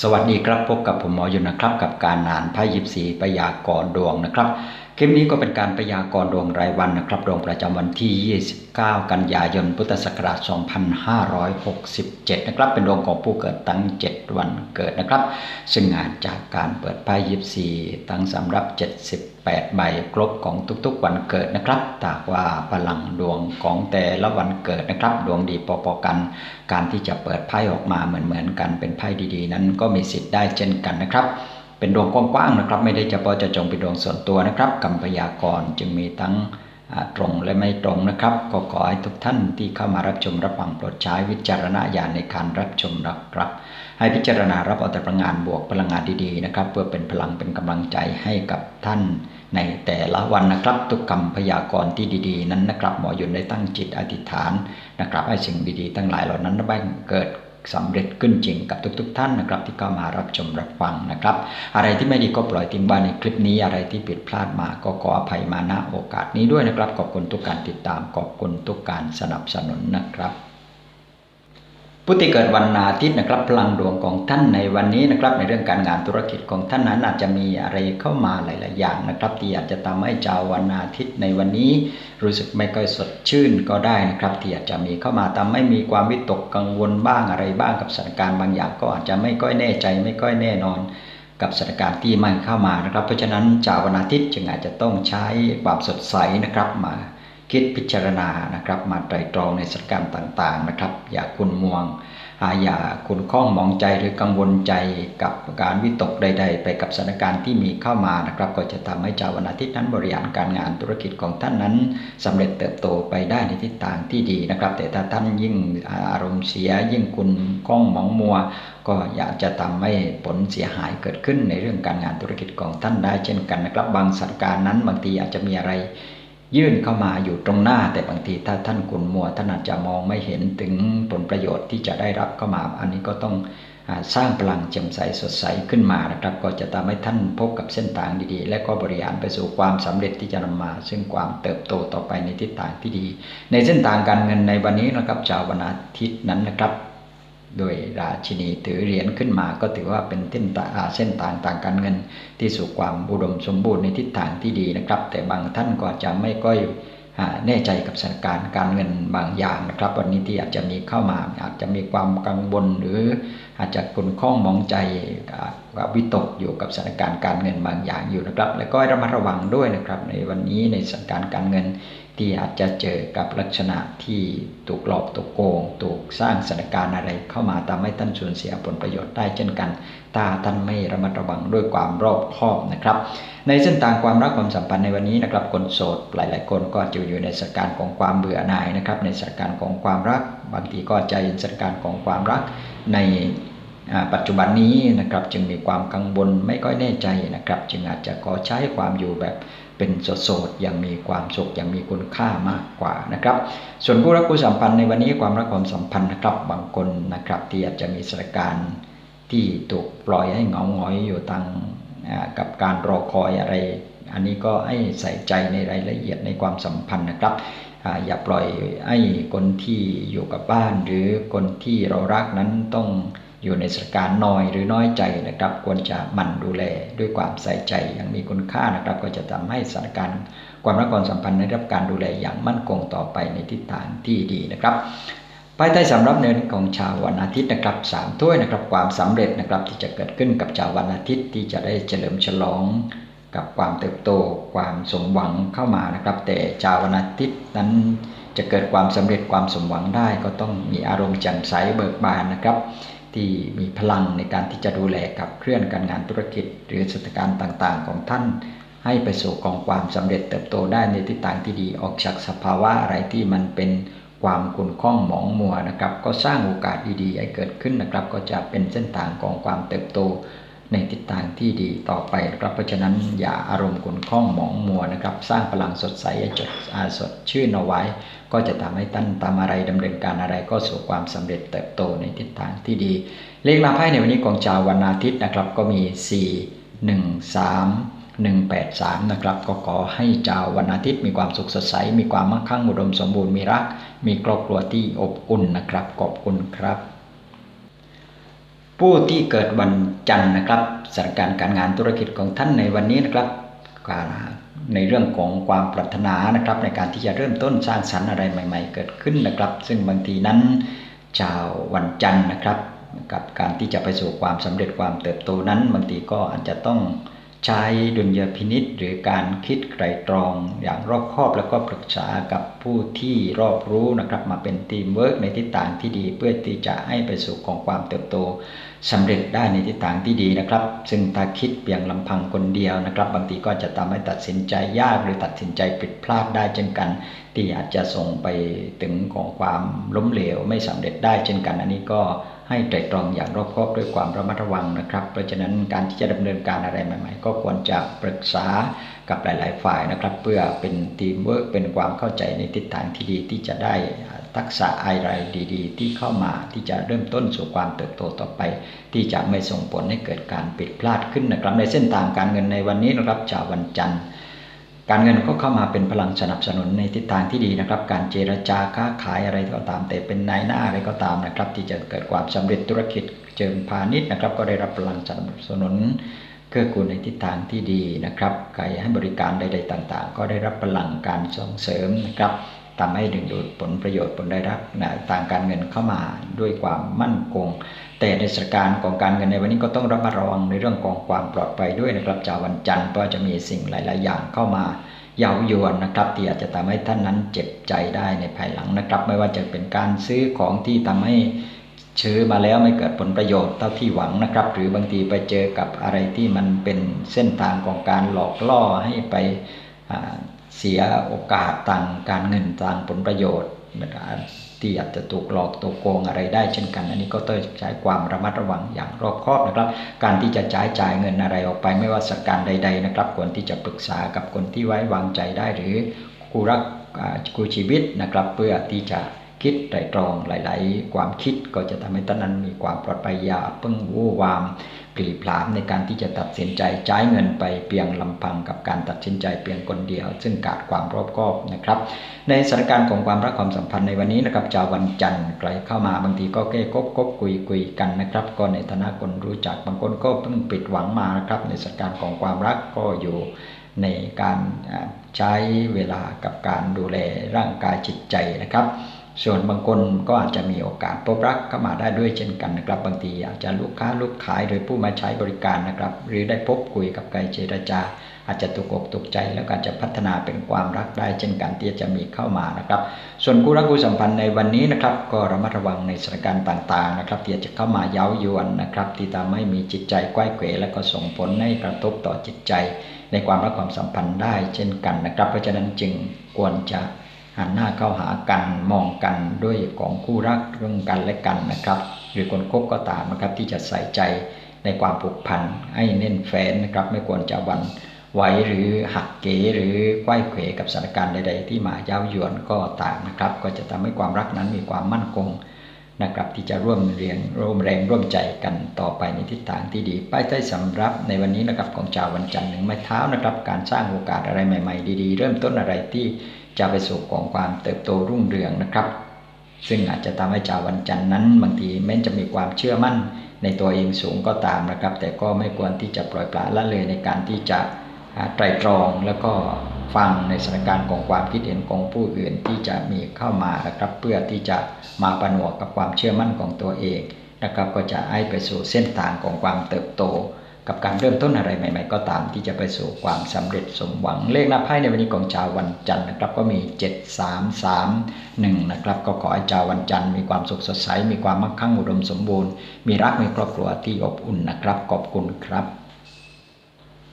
สวัสดีครับพบกับผมหมอยุนนะครับกับการอ่านไพ่ยิปซีพยากรดวงนะครับคลิปนี้ก็เป็นการพยากรดวงรายวันนะครับดวงประจำวันที่ 29 กันยายนพุทธศักราช 2567 นะครับ เป็นดวงของผู้เกิดตั้ง 7 วันเกิดนะครับ ซึ่งงานจากการเปิดไพ่ยิปซีตั้งสำหรับ 70 8 ใบครบของทุกๆวันเกิดนะครับตากว่าพลังดวงของแต่ละวันเกิดนะครับ ดวงดีปอๆกัน การที่จะเปิดไพ่ออกมาเหมือนๆกันเป็นไพ่ดีๆ นั้นก็มีสิทธิ์ได้เช่นกันนะครับเป็นดวงกว้างๆนะครับ ไม่ได้เฉพาะจะจงเป็นดวงส่วนตัวนะครับกรรมพยากรณ์จึงมีทั้งตรงและไม่ตรงนะครับ ก็ขอให้ทุกท่านที่เข้ามารับชมรับฟังโปรดใช้วิจารณญาณในการรับชมรับรับ ให้พิจารณารับเอาแต่พลังงานบวกพลังงานดีๆนะครับ เพื่อเป็นพลังเป็นกำลังใจให้กับท่าน ในแต่ละวันนะครับ ทุกคำพยากรณ์ที่ดีๆ นั้นนะครับ หมอยุนได้ตั้งจิตอธิษฐานนะครับให้สิ่งดีๆ ทั้งหลายเหล่านั้นได้เกิดสำเร็จขึ้นจริงกับทุก ๆ ท่านนะครับ ที่เข้ามารับชมรับฟังนะครับ อะไรที่ไม่ดีก็ปล่อยทิ้งบ้านในคลิปนี้อะไรที่ผิดพลาดมาก็ขออภัยมาณโอกาสนี้ด้วยนะครับขอบคุณทุกการติดตามขอบคุณทุกการสนับสนุนนะครับ ผู้ที่เกิดวันอาทิตย์นะครับพลังดวงของท่านในวันนี้นะครับในเรื่องการงานธุรกิจของท่านนั้นอาจจะมีอะไรเข้ามาหลาย ๆ อย่างนะครับที่อาจจะทำให้ชาววันอาทิตย์ในวันนี้ รู้สึกไม่ค่อยสดชื่นก็ได้นะครับที่อาจจะมีเข้ามาทำให้มีความวิตกกังวลบ้างอะไรบ้างกับสถานการณ์บางอย่างก็อาจจะไม่ค่อยแน่ใจไม่ค่อยแน่นอน กับสถานการณ์ที่มันเข้ามานะครับ เพราะฉะนั้นชาววันอาทิตย์จึงอาจจะต้องใช้ความสดใสนะครับมา คิดพิจารณานะครับ มาไตรตรองในสถานการณ์ต่าง ๆ นะครับ อย่าคุณมัวงอ่าอย่าคุณข้องมองใจหรือกังวลใจกับการวิตกใด ๆ ไปกับสถานการณ์ที่มีเข้ามานะครับ ก็จะทำให้ชาววันอาทิตย์นั้นบริหารการงานธุรกิจของท่านนั้นสำเร็จเติบโตไปได้ในทิศทางที่ดีนะครับ แต่ถ้าท่านยิ่งอารมณ์เสีย ยิ่งคุณข้องมองมัว ก็อยากจะทำให้ผลเสียหายเกิดขึ้นในเรื่องการงานธุรกิจของท่านได้เช่นกันนะครับ บางสถานการณ์นั้นบางทีอาจจะมีอะไร ยื่นเข้ามาอยู่ตรงหน้า แต่บางทีถ้าท่านกุนมัวท่านอาจจะมองไม่เห็นถึงผลประโยชน์ที่จะได้รับเข้ามา อันนี้ก็ต้องสร้างพลังแจ่มใสสดใสขึ้นมานะครับ ก็จะทำให้ท่านพบกับเส้นทางดีๆ และก็บริหารไปสู่ความสำเร็จที่จะนำมา ซึ่งความเติบโตต่อไปในทิศทางที่ดี ในเส้นทางการเงินในวันนี้นะครับชาววันอาทิตย์นั้นนะครับ โดยราชินีถือเหรียญขึ้นมาก็ถือว่าเป็นเส้นตาเส้นทางทางการเงิน ที่สู่ความบุดมสมบูรณ์ในทิศทางที่ดีนะครับ แต่บางท่านก็จะไม่ก้อยแน่ใจกับสถานการณ์การเงินบางอย่างนะครับ วันนี้ที่อาจจะมีเข้ามาอาจจะมีความกังวลหรืออาจจะคุณข้องมองใจ วิตกอยู่กับสถานการณ์การเงินบางอย่างอยู่นะครับ แล้วก็ระมัดระวังด้วยนะครับ ในวันนี้ในสถานการณ์การเงินที่อาจจะเจอกับลักษณะที่ถูกหลอกถูกโกงถูกสร้างสถานการณ์อะไรเข้ามาทำให้ท่านสูญเสียผลประโยชน์ได้เช่นกัน ถ้าท่านไม่ระมัดระวังด้วยความรอบคอบนะครับ ในเส้นทางความรักความสัมพันธ์ในวันนี้นะครับคนโสดหลาย ๆ คนก็จะอยู่ในสถานการณ์ของความเบื่อหน่ายนะครับ ในสถานการณ์ของความรัก บางทีก็ใจสถานการณ์ของความรักใน ปัจจุบันนี้นะครับจึงมีความกังวลไม่ค่อยแน่ใจนะครับ จึงอาจจะขอใช้ความอยู่แบบเป็นโสดๆยังมีความสุขยังมีคุณค่ามากกว่านะครับ ส่วนผู้รักผู้สัมพันธ์ในวันนี้ความรักความสัมพันธ์นะครับบางคนนะครับที่อาจจะมีสถานการณ์ที่ถูกปล่อยให้เหงาหงอยอยู่ตังกับการรอคอยอะไร อันนี้ก็ให้ใส่ใจในรายละเอียดในความสัมพันธ์นะครับอย่าปล่อยให้คนที่อยู่กับบ้าน หรือคนที่เรารักนั้นต้อง อยู่ในสถานการณ์น้อยหรือน้อยใจนะครับ ควรจะหมั่นดูแลด้วยความใส่ใจอย่างมีคุณค่านะครับ ก็จะทำให้สถานการณ์ความรักความสัมพันธ์ได้รับการดูแลอย่างมั่นคงต่อไปในทิศทางที่ดีนะครับภายใต้สำรับเนินของชาววันอาทิตย์นะครับสามถ้วยนะครับความสำเร็จนะครับที่จะเกิดขึ้นกับชาววันอาทิตย์ที่จะได้เฉลิมฉลองกับความเติบโตความสมหวังเข้ามานะครับ แต่ชาววันอาทิตย์นั้นจะเกิดความสำเร็จความสมหวังได้ก็ต้องมีอารมณ์แจ่มใสเบิกบานนะครับ ที่มีพลังในการที่จะดูแลกับเคลื่อนการงานธุรกิจ หรือสถานการณ์ต่างๆ ของท่าน ให้ไปสู่กองความสำเร็จเติบโตได้ในทิศทางที่ดีออกจากสภาวะอะไรที่มันเป็นความขุ่นข้องหมองมัวนะครับ ก็สร้างโอกาสดีๆให้เกิดขึ้นนะครับ ก็จะเป็นเส้นทางของความเติบโต ในทิศทางที่ดีต่อไปนะครับเพราะฉะนั้นอย่าอารมณ์ขุ่นข้องหมองมัวนะครับ สร้างพลังสดใสจดอาสดชื่นเอาไว้ ก็จะทำให้ท่านทำอะไรดำเนินการอะไรก็สู่ความสำเร็จเติบโตในทิศทางที่ดี เลขลาภไพ่ในวันนี้ของชาววันอาทิตย์นะครับก็มี 4 1 3 183 นะครับ ก็ขอให้ชาววันอาทิตย์มีความสุขสดใส มีความมั่งคั่งอุดมสมบูรณ์มีรัก มีครอบครัวที่อบอุ่นนะครับขอบคุณครับ ผู้ที่เกิดวันจันทร์นะครับสถานการณ์การงานธุรกิจของท่านในวันนี้นะครับการในเรื่องของความปรารถนานะครับ ในการที่จะเริ่มต้นสร้างสรรค์อะไรใหม่ ๆ เกิดขึ้นนะครับ ซึ่งบางทีนั้นชาววันจันทร์นะครับ กับการที่จะไปสู่ความสำเร็จความเติบโตนั้น บางทีก็อาจจะต้องใช้ดุลยพินิษหรือการคิดไตรตรองอย่างรอบคอบแล้วก็ปรึกษากับผู้ที่รอบรู้นะครับ มาเป็นทีมเวิร์กในทิศทางที่ดีเพื่อที่จะให้ไปสู่ของความเติบโต สำเร็จได้ในทิศทางที่ดีนะครับ ซึ่งถ้าคิดเพียงลำพังคนเดียวนะครับ บางทีก็จะทำให้ตัดสินใจยากหรือตัดสินใจผิดพลาดได้เช่นกัน ที่อาจจะส่งไปถึงของความล้มเหลวไม่สำเร็จได้เช่นกัน อันนี้ก็ให้ไตรตรองอย่างรอบคอบด้วยความระมัดระวังนะครับ เพราะฉะนั้นการที่จะดำเนินการอะไรใหม่ ๆ ก็ควรจะปรึกษากับหลาย ๆ ฝ่ายนะครับ เพื่อเป็นทีมเวิร์กเป็นความเข้าใจในทิศทางที่ดีที่จะได้ ทักษะอะไรดี ๆ ที่เข้ามาที่จะเริ่มต้นสู่ความเติบโตต่อไป ที่จะไม่ส่งผลให้เกิดการผิดพลาดขึ้นนะครับในเส้นทางการเงินในวันนี้นะครับชาววันจันทร์การเงินก็เข้ามาเป็นพลังสนับสนุนในทิศทางที่ดีนะครับ การเจรจาค้าขายอะไรก็ตาม แต่เป็นนายหน้าอะไรก็ตามนะครับ ที่จะเกิดความสำเร็จธุรกิจเจิมพาณิชย์นะครับ ก็ได้รับพลังสนับสนุนเกื้อกูลในทิศทางที่ดีนะครับใครให้บริการใด ๆ ต่าง ๆ ก็ได้รับพลังการส่งเสริมนะครับ ทำให้ดึงดูดผลประโยชน์ผลได้รับนะทางการเงินเข้ามาด้วยความมั่นคง แต่ในสถานการณ์ของการเงินในวันนี้ก็ต้องระมัดระวังในเรื่องของความปลอดภัยด้วยนะครับจากวันจันทร์ก็จะมีสิ่งหลาย ๆ อย่างเข้ามาเย้ายวนนะครับที่อาจจะทำให้ท่านนั้นเจ็บใจได้ในภายหลังนะครับ ไม่ว่าจะเป็นการซื้อของที่ทำให้ชื้อมาแล้วไม่เกิดผลประโยชน์เท่าที่หวังนะครับ หรือบางทีไปเจอกับอะไรที่มันเป็นเส้นทางของการหลอกล่อให้ไป เสียโอกาสทางการเงินทางผลประโยชน์ที่อาจจะถูกหลอกตัวโกงอะไรได้เช่นกัน อันนี้ก็ต้องใช้ความระมัดระวังอย่างรอบคอบนะครับ การที่จะจ่ายจ่ายเงินอะไรออกไปไม่ว่าสักการใด ๆนะครับ ควรที่จะปรึกษากับคนที่ไว้วางใจได้ หรือคู่รักคู่ชีวิตนะครับ เพื่อที่จะคิดไตรตรองหลาย ๆ ความคิดก็จะทำให้ท่านนั้นมีความปลอดภัยอย่าเพิ่งวู่วาม ปลีพลามในการที่จะตัดสินใจจ่ายเงินไปเพียงลำพังกับการตัดสินใจเพียงคนเดียว ซึ่งขาดความรอบคอบนะครับ ในสถานการณ์ของความรักความสัมพันธ์ในวันนี้นะครับจาววันจันทร์ใครเข้ามาบางทีก็แค่คบคบคุยคุยกันนะครับก็ในฐานะคนรู้จักบางคนก็เพิ่งปิดหวังมานะครับ ในสถานการณ์ของความรักก็อยู่ในการใช้เวลากับการดูแลร่างกายจิตใจนะครับ ส่วนบางคนก็อาจจะมีโอกาสพบรักเข้ามาได้ด้วยเช่นกันนะครับ บางทีอาจจะลูกค้าลูกขายหรือผู้มาใช้บริการนะครับ หรือได้พบคุยกับใครเจรจา อาจจะถูกอกถูกใจแล้วก็จะพัฒนาเป็นความรักได้เช่นกันที่จะมีเข้ามานะครับ ส่วนคู่รักคู่สัมพันธ์ในวันนี้นะครับก็ระมัดระวังในสถานการณ์ต่างๆนะครับที่จะเข้ามาเย้ายวนนะครับ ที่ทำให้มีจิตใจก้อยเขวและก็ส่งผลให้กระทบต่อจิตใจ ในความรักความสัมพันธ์ได้เช่นกันนะครับ เพราะฉะนั้นจึงควรจะ หันหน้าเข้าหากันมองกันด้วยของคู่รักเรื่องกันและกันนะครับ หรือคนคบก็ตามนะครับที่จะใส่ใจในความผูกพันให้เน้นแฟนนะครับ ไม่ควรจะวันไหวหรือหักเก๋หรือไข้เขวกับสถานการณ์ใด ๆ ที่มาเย้ายวนก็ตามนะครับ ก็จะทำให้ความรักนั้นมีความมั่นคงนะครับที่จะร่วมเรียงร่วมแรงร่วมใจกันต่อไปในทิศทางที่ดีป้ายใต้สำรับในวันนี้นะครับของชาววันจันทร์หนึ่งไม้เท้านะครับ การสร้างโอกาสอะไรใหม่ ๆ ดี ๆ เริ่มต้นอะไรที่ จะไปสู่ของความเติบโตรุ่งเรืองนะครับ ซึ่งอาจจะทำให้ชาววันจันทร์นั้น บางทีแม้จะมีความเชื่อมั่นในตัวเองสูงก็ตามนะครับ แต่ก็ไม่ควรที่จะปล่อยปละละเลยในการที่จะไตรตรองแล้วก็ฟังในสถานการณ์ของความคิดเห็นของผู้อื่นที่จะมีเข้ามานะครับ เพื่อที่จะมาประนวกกับความเชื่อมั่นของตัวเองนะครับ ก็จะให้ไปสู่เส้นทางของความเติบโต กับการเริ่มต้นอะไรใหม่ ๆ ก็ตามที่จะไปสู่ความสำเร็จสมหวัง เลขหน้าไพ่ในวันนี้ของชาววันจันทร์นะครับก็มี 7 3 3 1นะครับก็ขอให้ชาววันจันทร์มีความสุขสดใสมีความมั่งคั่งอุดมสมบูรณ์ มีรักมีครอบครัวที่อบอุ่นนะครับขอบคุณครับ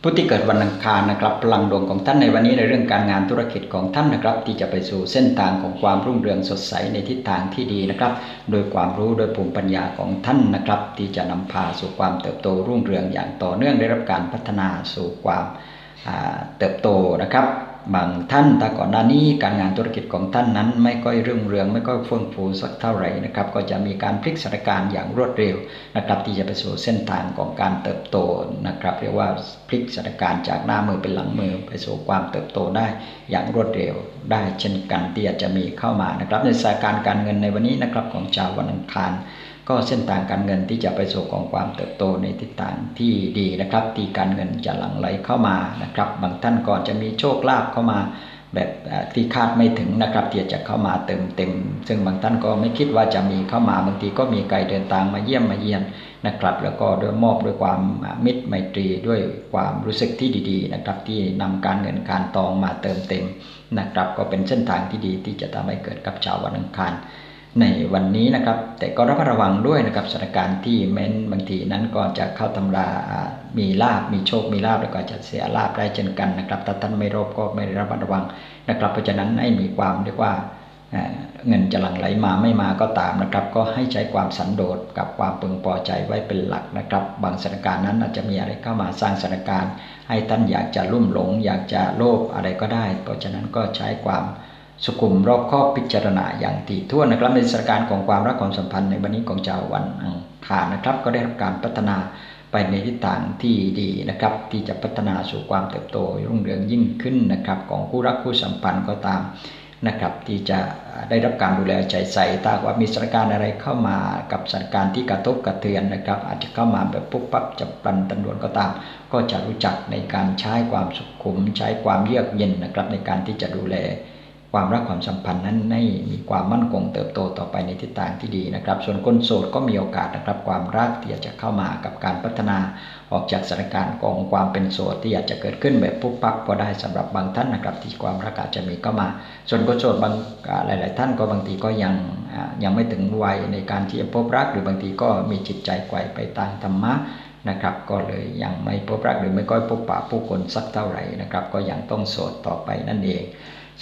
ผู้ที่เกิดวันอังคารนะครับพลังดวงของท่านในวันนี้ในเรื่องการงานธุรกิจของท่านนะครับ ที่จะไปสู่เส้นทางของความรุ่งเรืองสดใสในทิศทางที่ดีนะครับ โดยความรู้โดยภูมิปัญญาของท่านนะครับ ที่จะนำพาสู่ความเติบโตรุ่งเรืองอย่างต่อเนื่องได้รับการพัฒนาสู่ความเติบโตนะครับ บางท่านแต่ก่อนหน้านี้การงานธุรกิจของท่านนั้น ไม่ค่อยเรื่องเรืองไม่ค่อยเฟื่องฟูสักเท่าไหร่นะครับ ก็จะมีการพลิกสถานการณ์อย่างรวดเร็วนะครับที่จะไปสู่เส้นทางของการเติบโตนะครับ เรียกว่าพลิกสถานการณ์จากหน้ามือเป็นหลังมือไปสู่ความเติบโตได้อย่างรวดเร็ว ได้เช่นกันที่อาจจะมีเข้ามานะครับ ในสถานการณ์การเงินในวันนี้นะครับของชาววันอังคาร ก็เส้นทางการเงินที่จะไปสู่ของความเติบโตในทิศทางที่ดีนะครับ ที่การเงินจะหลั่งไหลเข้ามานะครับ บางท่านก็จะมีโชคลาภเข้ามาแบบที่คาดไม่ถึงนะครับที่จะเข้ามาเติมเต็ม ซึ่งบางท่านก็ไม่คิดว่าจะมีเข้ามาบางทีก็มีไกลเดินทางมาเยี่ยมมาเยียนนะครับ แล้วก็ด้วยมอบด้วยความมิตรไมตรีด้วยความรู้สึกที่ดีๆนะครับที่นำการเงินการตองมาเติมเต็มนะครับ ก็เป็นเส้นทางที่ดีที่จะทำให้เกิดกับชาววันอังคาร ในวันนี้นะครับ แต่ก็ระมัดระวังด้วยนะครับสถานการณ์ที่แม้นบางทีนั้นก็จะเข้าตำรามีลาบมีโชคมีลาบแล้วก็จะเสียลาบได้เช่นกันนะครับถ้าท่านไม่รบก็ไม่ระมัดระวังนะครับ เพราะฉะนั้นให้มีความเรียกว่าเงินจะหลั่งไหลมาไม่มาก็ตามนะครับ ก็ให้ใช้ความสันโดษกับความพึงพอใจไว้เป็นหลักนะครับ บางสถานการณ์นั้นอาจจะมีอะไรเข้ามาสร้างสถานการณ์ ให้ท่านอยากจะลุ่มหลง อยากจะโลภอะไรก็ได้ เพราะฉะนั้นก็ใช้ความ สุขุมรอบคอบพิจารณาอย่างถี่ถ้วนนะครับในสถานการณ์ของความรักความสัมพันธ์ในวันนี้ของชาววันอังคารนะครับ ก็ได้รับการพัฒนาไปในทิศทางที่ดีนะครับ ที่จะพัฒนาสู่ความเติบโตรุ่งเรืองยิ่งขึ้นนะครับ ของคู่รักคู่สัมพันธ์ก็ตามนะครับ ที่จะได้รับการดูแลใจใส่ถ้าว่ามีสถานการณ์อะไรเข้ามากับสถานการณ์ที่กระทบกระเทือนนะครับ อาจจะเข้ามาแบบปุ๊บปั๊บจะปลันตันดวนก็ตาม ก็จะรู้จักในการใช้ความสุขุมใช้ความเยือกเย็นนะครับในการที่จะดูแล ความรักความสัมพันธ์นั้นให้มีความมั่นคงเติบโตต่อไปในทิศทางที่ดีนะครับ ส่วนคนโสดก็มีโอกาสนะครับ ความรักที่จะเข้ามากับการพัฒนาออกจากสถานการณ์ของความเป็นโสดที่อาจจะเกิดขึ้นแบบปุ๊บปั๊บก็ได้สำหรับบางท่านนะครับ ที่ความรักอาจจะมีเข้ามา ส่วนคนโสดบางหลาย ๆ ท่านก็บางทีก็ยังยังไม่ถึงวัยในการที่จะพบรัก หรือบางทีก็มีจิตใจไกวไปตามธรรมะนะครับก็เลยยังไม่พบรักหรือไม่ก้อยพบปะผู้คนสักเท่าไหร่นะครับ ก็ยังต้องโสดต่อไปนั่นเอง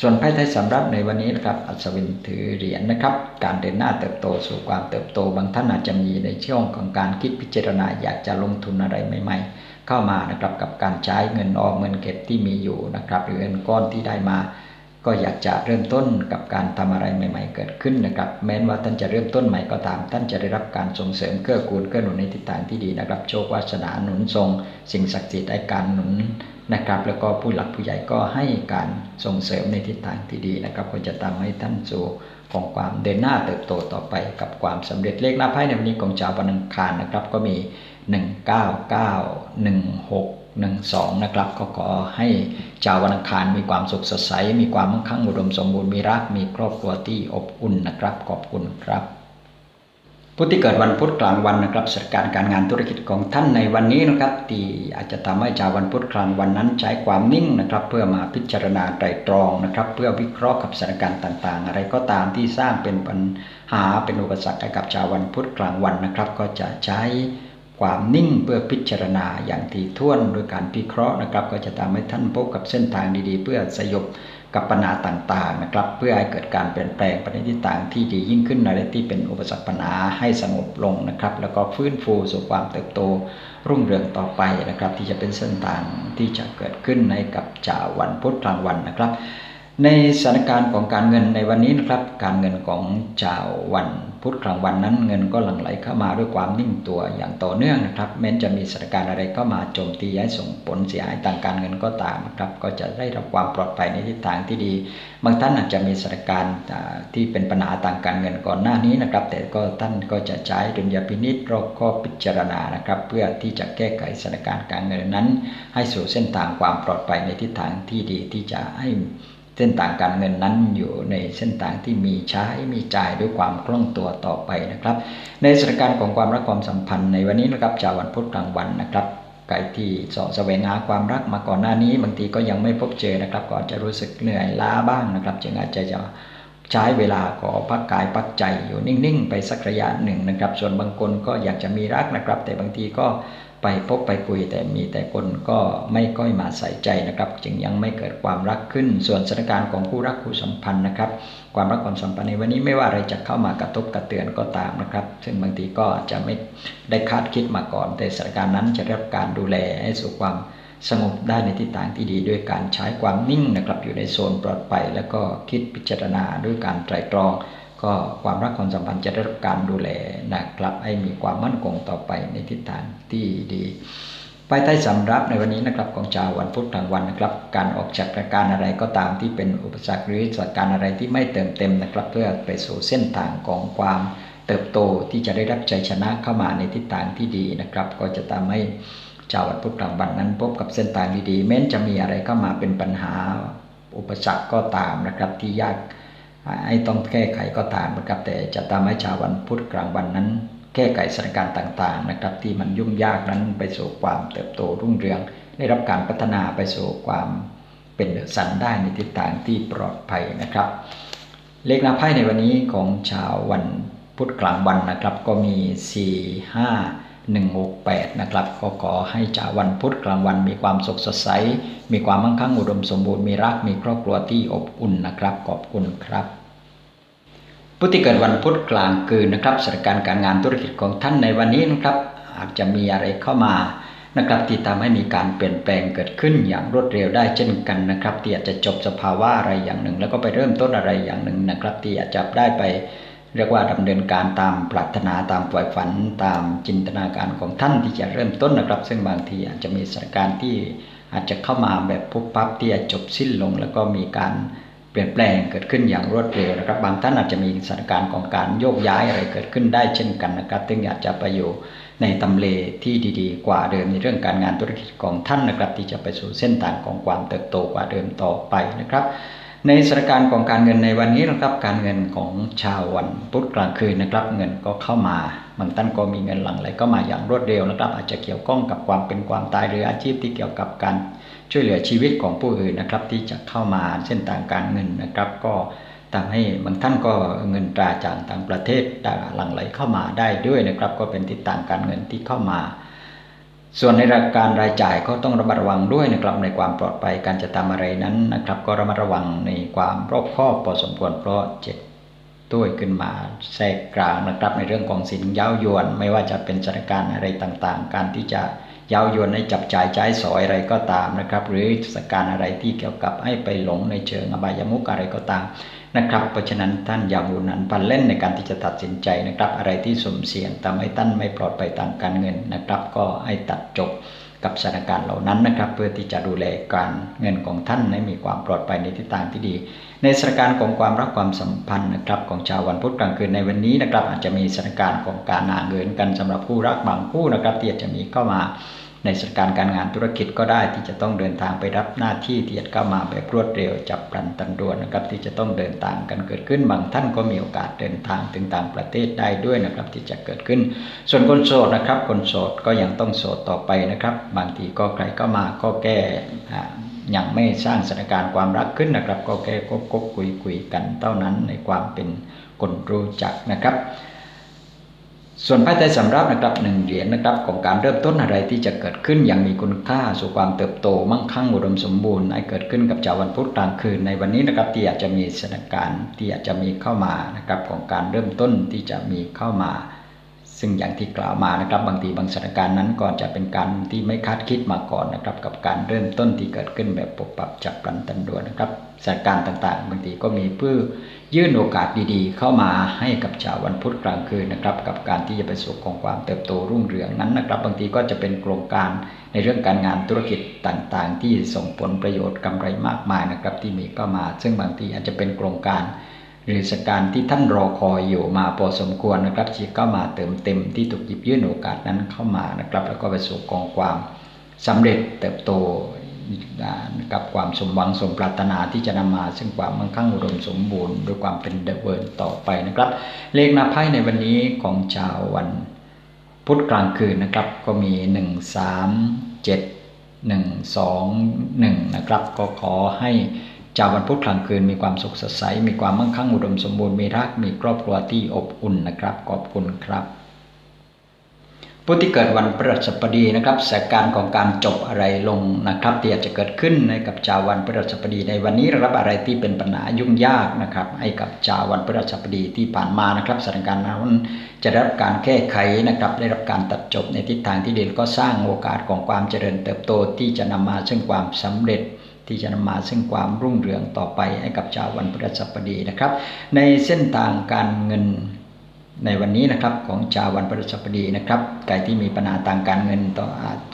ส่วนไพ่ไทยสำรับในวันนี้นะครับอัศวินถือเหรียญนนะครับ การเดินหน้าเติบโตสู่ความเติบโต บางท่านอาจจะมีในช่วงของการคิดพิจารณาอยากจะลงทุนอะไรใหม่ ๆ เข้ามานะครับกับการใช้เงินออมเงินเก็บที่มีอยู่นะครับ หรือเงินก้อนที่ได้มา ก็อยากจะเริ่มต้นกับการทำอะไรใหม่ ๆ เกิดขึ้นนะครับ แม้ว่าท่านจะเริ่มต้นใหม่ก็ตาม ท่านจะได้รับการส่งเสริมเกื้อกูลเกื้อหนุนในทิศทางที่ดีนะครับ โชควาสนาหนุนทรง สิ่งศักดิ์สิทธิ์ให้การหนุน นะครับ แล้วก็ผู้หลักผู้ใหญ่ก็ให้การส่งเสริมในทิศทางที่ดีนะครับก็จะทำให้ท่านสู่ของความเดินหน้าเติบโตต่อไปกับความสำเร็จเลขหน้าไพ่ในวันนี้ของชาววันอังคารนะครับก็มี 19916 12 นะครับก็ขอให้ชาววันอังคารมีความสุขสดใส มีความมั่งคั่งอุดมสมบูรณ์มีรักมีครอบครัวที่อบอุ่นนะครับขอบคุณครับ ผู้ที่เกิดวันพุธกลางวันนะครับสถานการณ์การงานธุรกิจของท่านในวันนี้นะครับ ที่อาจจะทำให้ชาววันพุธกลางวันนั้นใช้ความนิ่งนะครับ เพื่อมาพิจารณาไตรตรองนะครับ เพื่อวิเคราะห์กับสถานการณ์ต่างๆ อะไรก็ตามที่สร้างเป็นปัญหาเป็นอุปสรรคให้กับชาววันพุธกลางวันนะครับ ก็จะใช้ความนิ่งเพื่อพิจารณาอย่างถี่ถ้วนโดยการพิเคราะห์นะครับ ก็จะทำให้ท่านพบกับเส้นทางดีๆ เพื่อสยบ กับปัญหาต่างๆนะครับ เพื่อให้เกิดการเปลี่ยนแปลงไปในทิศทางที่ดียิ่งขึ้นในที่เป็นอุปสรรคปัญหาให้สงบลงนะครับ แล้วก็ฟื้นฟูสู่ความเติบโตรุ่งเรืองต่อไปนะครับ ที่จะเป็นเส้นทางที่จะเกิดขึ้นในกับจ่าวันพุธกลางวันนะครับ ในสถานการณ์ของการเงินในวันนี้นะครับ การเงินของจ่าวัน พุธกลางวันนั้นเงินก็หลั่งไหลเข้ามาด้วยความนิ่งตัวอย่างต่อเนื่องนะครับแม้จะมีสถานการณ์อะไรเข้ามาโจมตีให้ส่งผลเสียหายทางการเงินก็ตามนะครับก็จะได้รับความปลอดภัยในทิศทางที่ดี บางท่านอาจจะมีสถานการณ์ที่เป็นปัญหาทางการเงินก่อนหน้านี้นะครับ แต่ก็ท่านก็จะใช้ดุลยพินิจรอบคอพิจารณานะครับ เพื่อที่จะแก้ไขสถานการณ์การเงินนั้น ให้สู่เส้นทางความปลอดภัยในทิศทางที่ดีที่จะให้ เส้นทางการเงินนั้นอยู่ในเส้นทางที่มีใช้มีจ่ายด้วยความคล่องตัวต่อไปนะครับ ในสถานการณ์ของความรักความสัมพันธ์ในวันนี้นะครับจากวันพุธกลางวันนะครับใครที่สอบแสวงหาความรักมาก่อนหน้านี้ บางทีก็ยังไม่พบเจอนะครับ ก็จะรู้สึกเหนื่อยล้าบ้างนะครับ จึงอาจจะจะใช้เวลาขอพักกายพักใจอยู่นิ่งๆ ไปสักระยะหนึ่งนะครับ ส่วนบางคนก็อยากจะมีรักนะครับ แต่บางทีก็ ไปพบไปคุยแต่มีแต่คนก็ไม่ค่อยมาใส่ใจนะครับ จึงยังไม่เกิดความรักขึ้น ส่วนสถานการณ์ของคู่รักคู่สัมพันธ์นะครับ ความรักความสัมพันธ์ในวันนี้ไม่ว่าอะไรจะเข้ามากระทบกระเตือนก็ตามนะครับ ซึ่งบางทีก็จะไม่ได้คาดคิดมาก่อน แต่สถานการณ์นั้นจะได้รับการดูแลให้สู่ความสงบได้ในทิศทางที่ดีด้วยการใช้ความนิ่งนะครับอยู่ในโซนปลอดภัยแล้วก็คิดพิจารณาด้วยการไตรตรอง ก็ความรักความสัมพันธ์จะได้รับการดูแลนะครับ ให้มีความมั่นคงต่อไปในทิศทางที่ดีไปใต้สำรับในวันนี้นะครับของชาววันพุธกลางวันนะครับ การออกจากการอะไรก็ตามที่เป็นอุปสรรคหรือสถานการณ์อะไรที่ไม่เติมเต็มนะครับ เพื่อไปสู่เส้นทางของความเติบโตที่จะได้รับใจชนะเข้ามาในทิศทางที่ดีนะครับ ก็จะทำให้ชาววันพุธกลางวันนั้น พบกับเส้นทางดีๆแม้นจะมีอะไรเข้ามาเป็นปัญหาอุปสรรคก็ตามนะครับที่ยาก ให้ต้องแก้ไขก็ตามนะครับ แต่จะทำให้ชาววันพุธกลางวันนั้น แก้ไขสถานการณ์ต่างๆนะครับ ที่มันยุ่งยากนั้นไปสู่ความเติบโตรุ่งเรือง ได้รับการพัฒนาไปสู่ความเป็นเดอะซันได้ในทิศทางที่ปลอดภัยนะครับ เลขนับไพ่ในวันนี้ของชาววันพุธกลางวันนะครับ ก็มี 4 5 1 6 8 นะครับก็ขอให้ชาววันพุธกลางวันมีความสุขสดใส มีความมั่งคั่งอุดมสมบูรณ์ มีรัก มีครอบครัวที่อบอุ่นนะครับ ขอบคุณครับ ผู้ที่เกิดวันพุธกลางคืนนะครับสถานการณ์การงานธุรกิจของท่านในวันนี้นะครับ อาจจะมีอะไรเข้ามานะครับที่ทำให้มีการเปลี่ยนแปลงเกิดขึ้นอย่างรวดเร็วได้เช่นกันนะครับ ที่อาจจะจบสภาวะอะไรอย่างหนึ่ง แล้วก็ไปเริ่มต้นอะไรอย่างหนึ่งนะครับ ที่อาจจะได้ไปเรียกว่าดำเนินการตามปรารถนาตามปล่อยฝันตามจินตนาการของท่านที่จะเริ่มต้นนะครับ ซึ่งบางทีอาจจะมีสถานการณ์ที่อาจจะเข้ามาแบบปุ๊บปั๊บที่จะจบสิ้นลง แล้วก็มีการ ลี่ยนแปลงเกิดขึ้นอย่างรวดเร็วนะครับ บางท่านอาจจะมีสถานการณ์ของการโยกย้ายอะไรเกิดขึ้นได้เช่นกันนะครับซึ่งอยากจะไปอยู่ในตำเลที่ดีๆ กว่าเดิมในเรื่องการงานธุรกิจของท่านนะครับ ที่จะไปสู่เส้นทางของความเติบโตกว่าเดิมต่อไปนะครับ ในสถานการณ์ของการเงินในวันนี้นะครับ การเงินของชาววันพุธกลางคืนนะครับ เงินก็เข้ามาบางท่านก็มีเงินหลั่งไหลก็มาอย่างรวดเร็วนะครับ อาจจะเกี่ยวข้องกับความเป็นความตายหรืออาชีพที่เกี่ยวกับการ ช่วยเหลือชีวิตของผู้อื่นนะครับ ที่จะเข้ามาเส้นทางการเงินนะครับ ก็ทำให้บางท่านก็เงินตราจากต่างประเทศหลั่งไหลเข้ามาได้ด้วยนะครับ ก็เป็นทิศทางการเงินที่เข้ามา ส่วนในราการรายจ่ายก็ต้องระมัดระวังด้วยนะครับในความปลอดภัยการจะทำอะไรนั้นนะครับ ก็ระมัดระวังในความรอบคอบพอสมควรเพราะเจ็ดตัวขึ้นมาแทรกกลางนะครับในเรื่องของสินเย้ายวน ไม่ว่าจะเป็นสถานการณ์อะไรต่างๆ การที่จะ เย้ายวนให้จับจ่ายใช้สอยอะไรก็ตามนะครับ หรือสการอะไรที่เกี่ยวกับให้ไปหลงในเชิงอบายมุกอะไรก็ตามนะครับ เพราะฉะนั้นท่านอย่าหมุนหันพันเล่นในการที่จะตัดสินใจนะครับ อะไรที่สมเสี่ยงทำให้ท่านไม่ปลอดภัยทางการเงินนะครับ ก็ให้ตัดจบกับสถานการณ์เหล่านั้นนะครับ เพื่อที่จะดูแลการเงินของท่านให้มีความปลอดภัยในทิศทางที่ดี ในสถานการณ์ของความรักความสัมพันธ์นะครับของชาววันพุธกลางคืนในวันนี้นะครับ อาจจะมีสถานการณ์ของการหาเงินกันสำหรับผู้รักบางคู่นะครับที่อาจจะมีเข้ามา ในสถานการณ์การงานธุรกิจก็ได้ที่จะต้องเดินทางไปรับหน้าที่ที่จะเข้ามาแบบรวดเร็วจับปลันตันด่วนนะครับที่จะต้องเดินทางกันเกิดขึ้นบางท่านก็มีโอกาสเดินทางถึงต่างประเทศได้ด้วยนะครับที่จะเกิดขึ้น ส่วนคนโสดนะครับคนโสดก็ยังต้องโสดต่อไปนะครับ บางทีก็ใครก็มาก็แก้ยังไม่สร้างสถานการณ์ความรักขึ้นนะครับ ก็แค่กบกบคุยคุยกันเท่านั้นในความเป็นคนรู้จักนะครับ ส่วนไพ่ใต้สำรับนะครับหนึ่งเหรียญนะครับของการเริ่มต้นอะไรที่จะเกิดขึ้นอย่างมีคุณค่าสู่ความเติบโตมั่งคั่งอุดมสมบูรณ์ให้เกิดขึ้นกับชาววันพุธกลางคืนในวันนี้นะครับที่อาจจะมีสถานการณ์ที่อาจจะมีเข้ามานะครับของการเริ่มต้นที่จะมีเข้ามา ซึ่งอย่างที่กล่าวมานะครับ บางทีบางสถานการณ์นั้นก็จะเป็นการที่ไม่คาดคิดมาก่อนนะครับ กับการเริ่มต้นที่เกิดขึ้นแบบปรับปรับจับกันตันด่วนนะครับสถานการณ์ต่างๆ บางทีก็มีเพื่อยื่นโอกาสดีๆ เข้ามาให้กับชาววันพุธกลางคืนนะครับ กับการที่จะไปสู่ของความเติบโตรุ่งเรืองนั้นนะครับ บางทีก็จะเป็นโครงการในเรื่องการงานธุรกิจต่างๆ ที่ส่งผลประโยชน์กำไรมากมายนะครับ ที่มีเข้ามา ซึ่งบางทีอาจจะเป็นโครงการ หรือสการที่ท่านรอคอยอยู่มาพอสมควรนะครับที่เข้ามาเติมเต็มที่ถูกหยิบยื่นโอกาสนั้นเข้ามานะครับ แล้วก็ไปสู่กองความสำเร็จเติบโตกับความสมหวังสมปรารถนาที่จะนำมา ซึ่งความมั่งคั่งอุดมสมบูรณ์ด้วยความเป็นเดเวิร์นต่อไปนะครับ เลขนาไพ่ในวันนี้ของชาววันพุธกลางคืนนะครับ ก็มี 1 3 7 1 2 1 นะครับ ก็ขอให้ ชาววันพุธกลางคืนมีความสุขสดใส มีความมั่งคั่งอุดมสมบูรณ์มีรักมีครอบครัวที่อบอุ่นนะครับ ขอบคุณครับผู้ที่เกิดวันพฤหัสบดีนะครับสถานการณ์ของการจบอะไรลงนะครับที่อาจจะเกิดขึ้นในกับชาววันพฤหัสบดีในวันนี้รับอะไรที่เป็นปัญหายุ่งยากนะครับให้กับชาววันพฤหัสบดีที่ผ่านมานะครับสถานการณ์นั้นจะได้รับการแก้ไขนะครับได้รับการตัดจบในทิศทางที่ดีก็สร้างโอกาสของความเจริญเติบโตที่จะนำมาซึ่งความสำเร็จ ที่จะนำมาซึ่งความรุ่งเรืองต่อไปให้กับชาววันพฤหัสบดีนะครับ ในเส้นทางการเงินในวันนี้นะครับของชาววันพฤหัสบดีนะครับใครที่มีปัญหาทางการเงินต่อ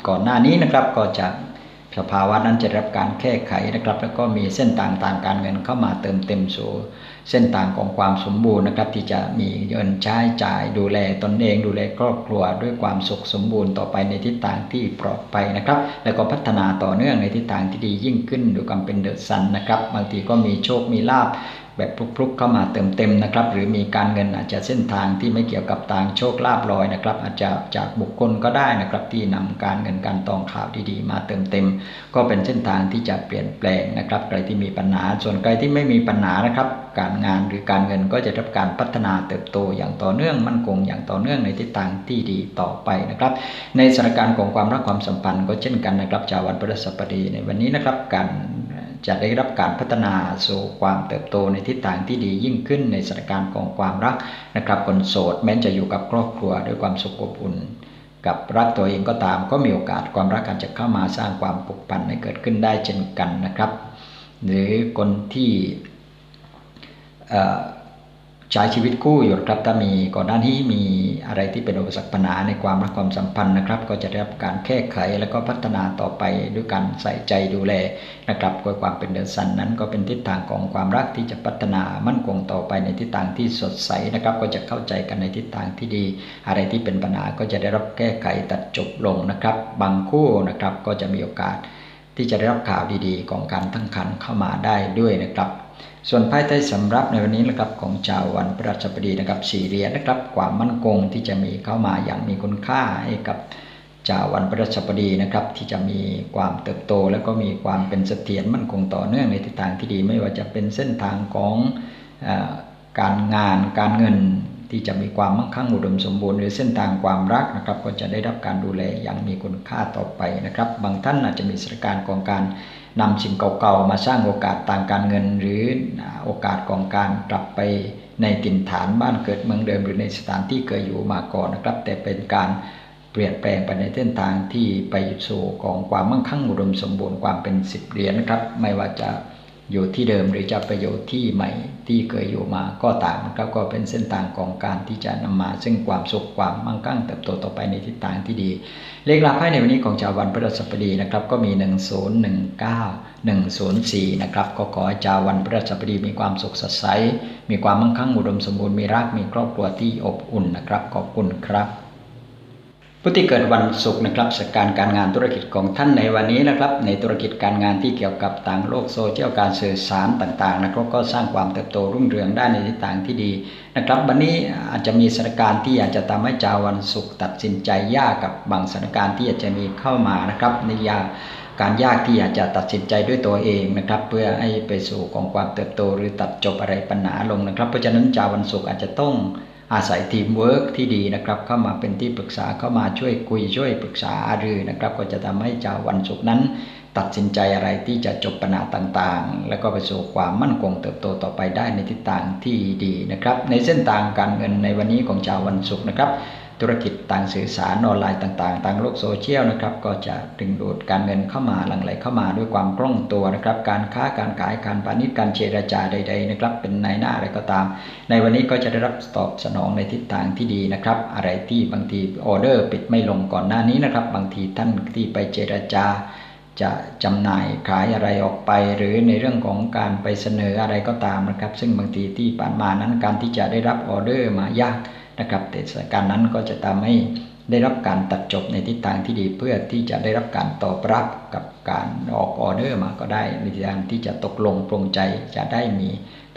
ก่อนหน้านี้นะครับก็จะสภาวะนั้นจะรับการแก้ไขนะครับ แล้วก็มีเส้นทางทางการเงินเข้ามาเติมเต็มสู่ เส้นทางของความสมบูรณ์นะครับ ที่จะมีเงินใช้จ่ายดูแลตนเอง ดูแลครอบครัวด้วยความสุขสมบูรณ์ต่อไปในทิศทางที่ปลอดภัยนะครับ แล้วก็พัฒนาต่อเนื่องในทิศทางที่ดียิ่งขึ้นดูความเป็นเดอะซันนะครับบางทีก็มีโชคมีลาบ แบบพลุกๆเข้ามาเติมเต็มนะครับ หรือมีการเงินอาจจะเส้นทางที่ไม่เกี่ยวกับทางโชคลาภลอยนะครับ อาจจะจากบุคคลก็ได้นะครับ ที่นำการเงินการตองข่าวดีๆมาเติมเต็ม ก็เป็นเส้นทางที่จะเปลี่ยนแปลงนะครับ ใครที่มีปัญหา ส่วนใครที่ไม่มีปัญหานะครับ การงานหรือการเงินก็จะรับการพัฒนาเติบโตอย่างต่อเนื่องมั่นคงอย่างต่อเนื่องในทิศทางที่ดีต่อไปนะครับ ในสถานการณ์ของความรักความสัมพันธ์ก็เช่นกันนะครับชาววันพฤหัสบดีในวันนี้นะครับการ จะได้รับการพัฒนาสู่ความเติบโตในทิศทางที่ดียิ่งขึ้นในสถานการณ์ของความรักนะครับคนโสดแม้จะอยู่กับครอบครัวด้วยความสุขอบอุ่นกับรักตัวเองก็ตามก็มีโอกาสความรักอาจจะเข้ามาสร้างความผูกพันให้เกิดขึ้นได้เช่นกันนะครับ หรือคนที่ ใช้ชีวิตคู่อยู่ครับถ้ามีก่อนหน้านี้มีอะไรที่เป็นอุปสรรคปัญหาในความรักความสัมพันธ์นะครับ ก็จะได้รับการแก้ไขแล้วก็พัฒนาต่อไปด้วยการใส่ใจดูแลนะครับด้วยความเป็นเดินสันนั้น ก็เป็นทิศทางของความรักที่จะพัฒนามั่นคงต่อไปในทิศทางที่สดใสนะครับ ก็จะเข้าใจกันในทิศทางที่ดี อะไรที่เป็นปัญหาก็จะได้รับแก้ไขตัดจบลงนะครับ บางคู่นะครับก็จะมีโอกาสที่จะได้รับข่าวดีๆ ของการตั้งครรภ์เข้ามาได้ด้วยนะครับ ส่วนไพ่ใต้สำรับในวันนี้นะครับของชาววันพระราชบดีนะครับสี่เหรียญนะครับ ความมั่นคงที่จะมีเข้ามาอย่างมีคุณค่าให้กับชาววันพระราชบดีนะครับ ที่จะมีความเติบโต แล้วก็มีความเป็นเสถียรมั่นคงต่อเนื่องในทิศทางที่ดี ไม่ว่าจะเป็นเส้นทางของอการงานการเงินที่จะมีความมั่งคั่งอุดมสมบูรณ์หรือเส้นทางความรักนะครับ ก็จะได้รับการดูแลอย่างมีคุณค่าต่อไปนะครับ บางท่านอาจจะมีสถานการณ์ของการ นำสิ่งเก่าๆ มาสร้างโอกาสทางการเงิน หรือโอกาสของการกลับไปในถิ่นฐานบ้านเกิดเมืองเดิม หรือในสถานที่เคยอยู่มาก่อนนะครับ แต่เป็นการเปลี่ยนแปลงไปในเส้นทางที่ไปสู่ของความมั่งคั่งอุดมสมบูรณ์ความเป็นสิบเหรียญนะครับ ไม่ว่าจะ อยู่ที่เดิมหรือจะไปอยู่ที่ใหม่ที่เคยอยู่มาก็ตามนะครับก็เป็นเส้นทางของการที่จะนำมา ซึ่งความสุขความมั่งคั่งเติบโตต่อไปในทิศทางที่ดี เลขลับไพ่ในวันนี้ของชาววันพฤหัสบดีนะครับก็มี 1019 104นะครับก็ขอให้ชาววันพฤหัสบดีมีความสุขสดใสมีความมั่งคั่งอุดมสมบูรณ์มีรักมีครอบครัวที่อบอุ่นนะครับขอบคุณครับ ผู้ที่เกิดวันศุกร์นะครับสการการงานธุรกิจของท่านในวันนี้นะครับ ในธุรกิจการงานที่เกี่ยวกับต่างโลกโซเชียลการสื่อสารต่างๆนะครับก็สร้างความเติบโตรุ่งเรืองได้ในทิศทางที่ดีนะครับ วันนี้อาจจะมีสถานการณ์ที่อาจจะทำให้ชาววันศุกร์ตัดสินใจยากกับบางสถานการณ์ที่อาจจะมีเข้ามานะครับในยาการยากที่อาจจะตัดสินใจด้วยตัวเองนะครับ เพื่อให้ไปสู่ของความเติบโตหรือตัดจบอะไรปัญหาลงนะครับ เพราะฉะนั้นชาววันศุกร์อาจจะต้อง อาศัยทีมเวิร์กที่ดีนะครับ เข้ามาเป็นที่ปรึกษาเข้ามาช่วยคุยช่วยปรึกษาหรือนะครับ ก็จะทำให้ชาววันศุกร์นั้น ตัดสินใจอะไรที่จะจบปัญหาต่างๆ แล้วก็ไปสู่ความมั่นคงเติบโตต่อไปได้ในทิศทางที่ดีนะครับ ในเส้นทางการเงินในวันนี้ของชาววันศุกร์นะครับ ธุรกิจต่างสื่อสารออนไลน์ต่างๆทางโลกโซเชียลนะครับก็จะดึงดูดการเงินเข้ามาหลั่งไหลเข้ามาด้วยความคล่องตัวนะครับการค้าการขายการพาณิชย์การเจรจาใด ๆ นะครับ เป็นนายหน้าอะไรก็ตาม ในวันนี้ก็จะได้รับตอบสนองในทิศทางที่ดีนะครับ อะไรที่บางทีออเดอร์ปิดไม่ลงก่อนหน้านี้นะครับ บางทีท่านที่ไปเจรจาจะจำหน่ายขายอะไรออกไป หรือในเรื่องของการไปเสนออะไรก็ตามนะครับ ซึ่งบางทีที่ผ่านมานั้นการที่จะได้รับออเดอร์มายาก นะครับแต่สถานการณ์นั้นก็จะทำให้ได้รับการตัดจบในทิศทางที่ดีเพื่อที่จะได้รับการตอบรับกับการออกออเดอร์มาก็ได้ในทางที่จะตกลงปรงใจจะได้มี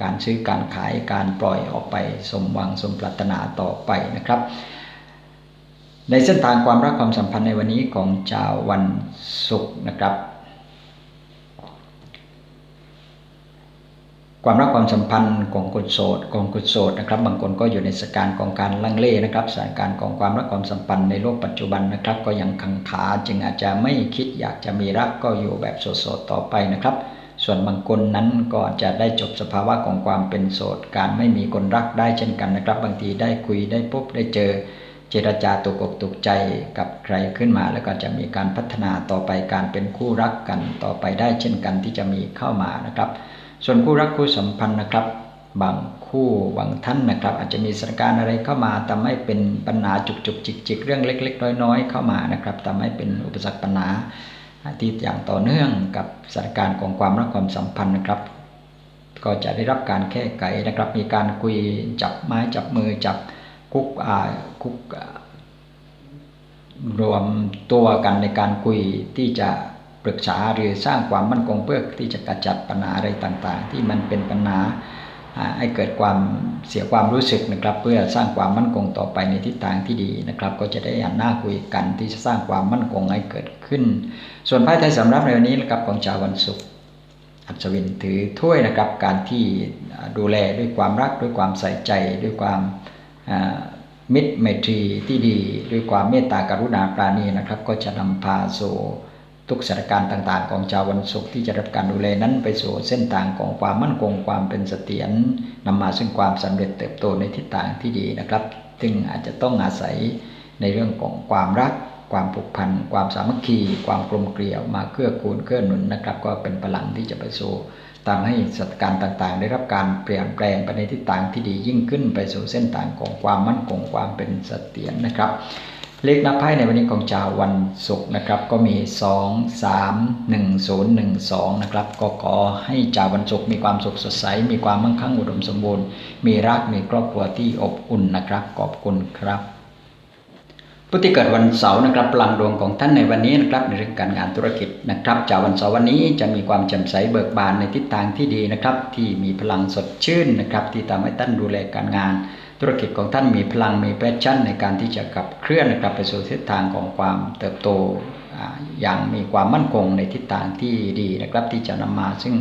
การซื้อการขายการปล่อยออกไปสมหวังสมปรารถนาต่อไปนะครับ ในเส้นทางความรักความสัมพันธ์ในวันนี้ของชาววันศุกร์นะครับ ความรักความสัมพันธ์ของคนโสดของคนโสดนะครับ บางคนก็อยู่ในสถานการของการลังเลนะครับสถานการณ์ของความรักความสัมพันธ์ในโลกปัจจุบันนะครับ ก็ยังขังขาจึงอาจจะไม่คิดอยากจะมีรักก็อยู่แบบโสดๆต่อไปนะครับ ส่วนบางคนนั้นก็จะได้จบสภาวะของความเป็นโสดการไม่มีคนรักได้เช่นกันนะครับ บางทีได้คุยได้พบได้เจอเจรจาตกอกตกใจกับใครขึ้นมา แล้วก็จะมีการพัฒนาต่อไปการเป็นคู่รักกันต่อไปได้เช่นกันที่จะมีเข้ามานะครับ ส่วนคู่รักคู่สัมพันธ์นะครับ บางคู่บางท่านนะครับ อาจจะมีสถานการณ์อะไรเข้ามาทำให้เป็นปัญหาจุกจุกจิกจิกเรื่องเล็ก ๆ น้อยๆเข้ามานะครับทำให้เป็นอุปสรรคปัญหาที่อย่างต่อเนื่องกับสถานการณ์ของความรักความสัมพันธ์นะครับ ก็จะได้รับการแก้ไขนะครับ มีการคุยจับไม้จับมือจับคุกคุกรวมตัวกันในการคุยที่จะ ปรึกษาหรือสร้างความมั่นคงเพื่อที่จะกระจัดปัญหาอะไรต่างๆ ที่มันเป็นปัญหาให้เกิดความเสียความรู้สึกนะครับ เพื่อสร้างความมั่นคงต่อไปในทิศทางที่ดีนะครับ ก็จะได้หันหน้าคุยกันที่จะสร้างความมั่นคงให้เกิดขึ้น ส่วนไพ่ไทยสำรับในวันนี้นะครับของชาววันศุกร์อัศวินถือถ้วยนะครับการที่ดูแลด้วยความรักด้วยความใส่ใจด้วยความมิตรเมตรีที่ดี ด้วยความเมตตากรุณาปราณีนะครับ ก็จะนำพาสู่ ทุกสถานการณ์ต่าง ๆ ของชาววันศุกร์ที่จะรับการดูแลนั้นไปสู่เส้นทางของความมั่นคงความเป็นเสถียรนำมาซึ่งความสำเร็จเติบโตในทิศทางที่ดีนะครับ ซึ่งอาจจะต้องอาศัยในเรื่องของความรัก ความผูกพัน ความสามัคคี ความกลมเกลียวมาเกื้อกูลเกื้อหนุนนะครับ ก็เป็นพลังที่จะไปสู่ทำให้สถานการณ์ต่างๆ ได้รับการเปลี่ยนแปลงไปในทิศทางที่ดียิ่งขึ้นไปสู่เส้นทางของความมั่นคงความเป็นเสถียรนะครับ เลขนับไพ่ในวันนี้ของชาววันศุกร์นะครับ ก็มี 2 3 1 0 1 2นะครับก็ขอให้ชาววันศุกร์มีความสุขสดใส มีความมั่งคั่งอุดมสมบูรณ์ มีรักมีครอบครัวที่อบอุ่นนะครับ ขอบคุณครับผู้ที่เกิดวันเสาร์นะครับพลังดวงของท่านในวันนี้นะครับในเรื่องการงานธุรกิจนะครับจากวันเสาร์วันนี้จะมีความแจ่มใสเบิกบานในทิศทางที่ดีนะครับ ที่มีพลังสดชื่นนะครับ ที่ทำให้ท่านดูแลการงาน ธุรกิจของท่านมีพลังมีแพชชั่นในการที่จะขับเคลื่อนนะครับไปสู่ทิศทางของความเติบโตอย่างมีความมั่นคงในทิศทางที่ดีนะครับ ที่จะนำมาซึ่ง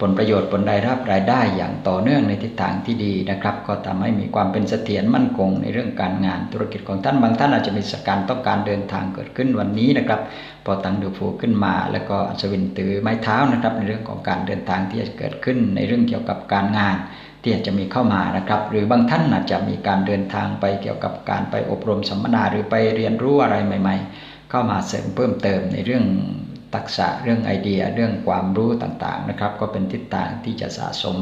ผลประโยชน์ผลรายรับรายได้อย่างต่อเนื่องในทิศทางที่ดีนะครับ ก็ทำให้มีความเป็นเสถียรมั่นคงในเรื่องการงานธุรกิจของท่านบางท่านอาจจะมีสการต้องการเดินทางเกิดขึ้นวันนี้นะครับ พอตังดูฟูขึ้นมา แล้วก็อัศวินตือไม้เท้านะครับ ในเรื่องของการเดินทางที่จะเกิดขึ้นในเรื่องเกี่ยวกับการงาน ที่อาจจะมีเข้ามานะครับ หรือบางท่านอาจจะมีการเดินทางไปเกี่ยวกับการไปอบรมสัมมนาหรือไปเรียนรู้อะไรใหม่ ๆ เข้ามาเสริมเพิ่มเติมในเรื่องทักษะเรื่องไอเดียเรื่องความรู้ต่างๆนะครับ ก็เป็นทิศทางที่จะสะสม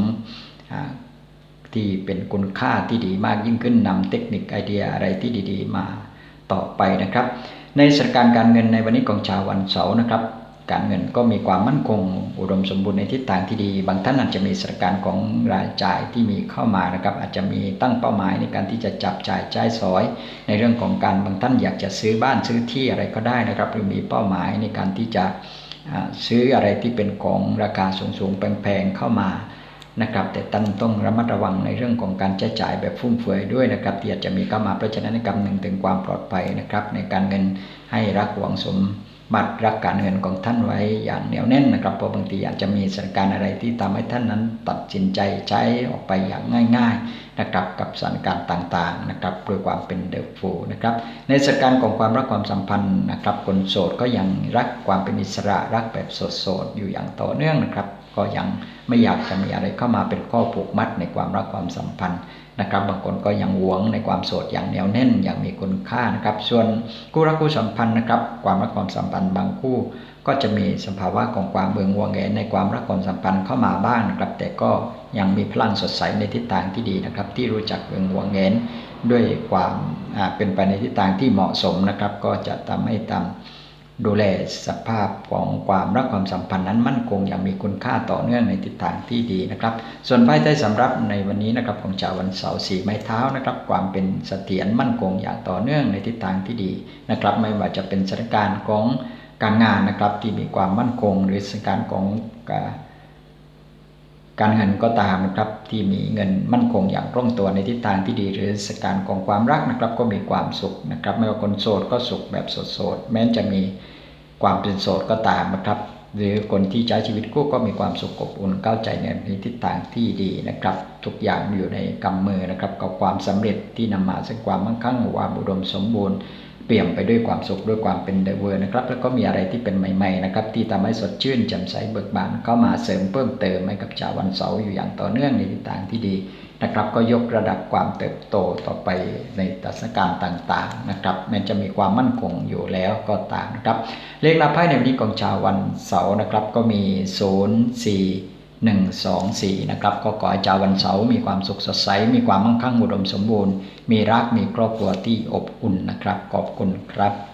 ที่เป็นคุณค่าที่ดีมากยิ่งขึ้นนำเทคนิคไอเดียอะไรที่ดี ๆ มาต่อไปนะครับ ในสถานการณ์การเงินในวันนี้ของชาววันเสาร์นะครับ การเงินก็มีความมั่นคงอุดมสมบูรณ์ในทิศทางที่ดี บางท่านอาจจะมีสถานการณ์ของรายจ่ายที่มีเข้ามานะครับ อาจจะมีตั้งเป้าหมายในการที่จะจับจ่ายใช้สอย ในเรื่องของการบางท่านอยากจะซื้อบ้านซื้อที่อะไรก็ได้นะครับ หรือมีเป้าหมายในการที่จะซื้ออะไรที่เป็นของราคาสูงๆแพงๆเข้ามานะครับแต่ท่านต้องระมัดระวังในเรื่องของการใช้จ่ายแบบฟุ่มเฟือยด้วยนะครับที่อาจจะมีเข้ามาเพราะฉะนั้นในกำหนึ่งถึงความปลอดภัยนะครับในการเงินให้รักหวังสม บัตรรักการเงินของท่านไว้อย่างเหนียวแน่นนะครับเพราะบางทีอาจจะมีสถานการณ์อะไรที่ทำให้ท่านนั้นตัดสินใจใช้ออกไปอย่างง่าย ๆนะครับกับสถานการณ์ต่างๆนะครับด้วยความเป็นเดฟฟูนะครับในสถานการณ์ของความรักความสัมพันธ์นะครับคนโสดก็ยังรักความเป็นอิสระรักแบบโสดๆอยู่อย่างต่อเนื่องนะครับ ก็ยังไม่อยากจะมีอะไรเข้ามาเป็นข้อผูกมัดในความรักความสัมพันธ์ นะครับ บางคนก็ยังหวงในความโสดอย่างเหนียวแน่นอย่างมีคุณค่านะครับ ส่วนคู่รักคู่สัมพันธ์นะครับ ความรักความสัมพันธ์บางคู่ ก็จะมีสภาวะของความเบื่อง่วงแงในความรักความสัมพันธ์เข้ามาบ้างนะครับ แต่ก็ยังมีพลังสดใสในทิศทางที่ดีนะครับ ที่รู้จักเบื่อง่วงแงด้วยความเป็นไปในทิศทางที่เหมาะสมนะครับ ก็จะทำให้ทำ ดูแลสภาพของความรักความสัมพันธ์นั้นมั่นคงอย่างมีคุณค่าต่อเนื่องในทิศทางที่ดีนะครับ ส่วนไพ่ใต้สำรับในวันนี้นะครับของชาววันเสาร์สีไม้เท้านะครับ ความเป็นเสถียรมั่นคงอย่างต่อเนื่องในทิศทางที่ดีนะครับ ไม่ว่าจะเป็นสถานการณ์ของการงานนะครับที่มีความมั่นคง หรือสถานการณ์ของการ การเงินก็ตามนะครับที่มีเงินมั่นคงอย่างคล่องตัวในทิศทางที่ดีหรือสการของความรักนะครับก็มีความสุขนะครับ ไม่ว่าคนโสดก็สุขแบบโสดๆแม้จะมีความเป็นโสดก็ตามนะครับหรือคนที่ใช้ชีวิตคู่ก็มีความสุขอบอุ่นเข้าวใจในทิศทางที่ดีนะครับ ทุกอย่างอยู่ในกำมือนะครับ กับความสำเร็จที่นำมาซึ่งความมั่งคั่งความอุดมสมบูรณ์ เปี่ยมไปด้วยความสุขด้วยความเป็นเดเวอร์นะครับ แล้วก็มีอะไรที่เป็นใหม่ๆนะครับที่ทำให้สดชื่นแจ่มใสเบิกบานเข้ามาเสริมเพิ่มเติมให้กับชาววันเสาร์อยู่อย่างต่อเนื่องในทิศทางที่ดีนะครับ ก็ยกระดับความเติบโตต่อไปในสถานการต่างๆนะครับแม้จะมีความมั่นคงอยู่แล้วก็ตามนะครับ เลขนับไพ่ในวันนี้ของชาววันเสาร์นะครับก็มี 0 4 1 2 4นะครับก็ขอให้ชาววันเสาร์มีความสุขสดใส มีความมั่งคั่งอุดมสมบูรณ์ มีรักมีครอบครัวที่อบอุ่นนะครับ ขอบคุณครับ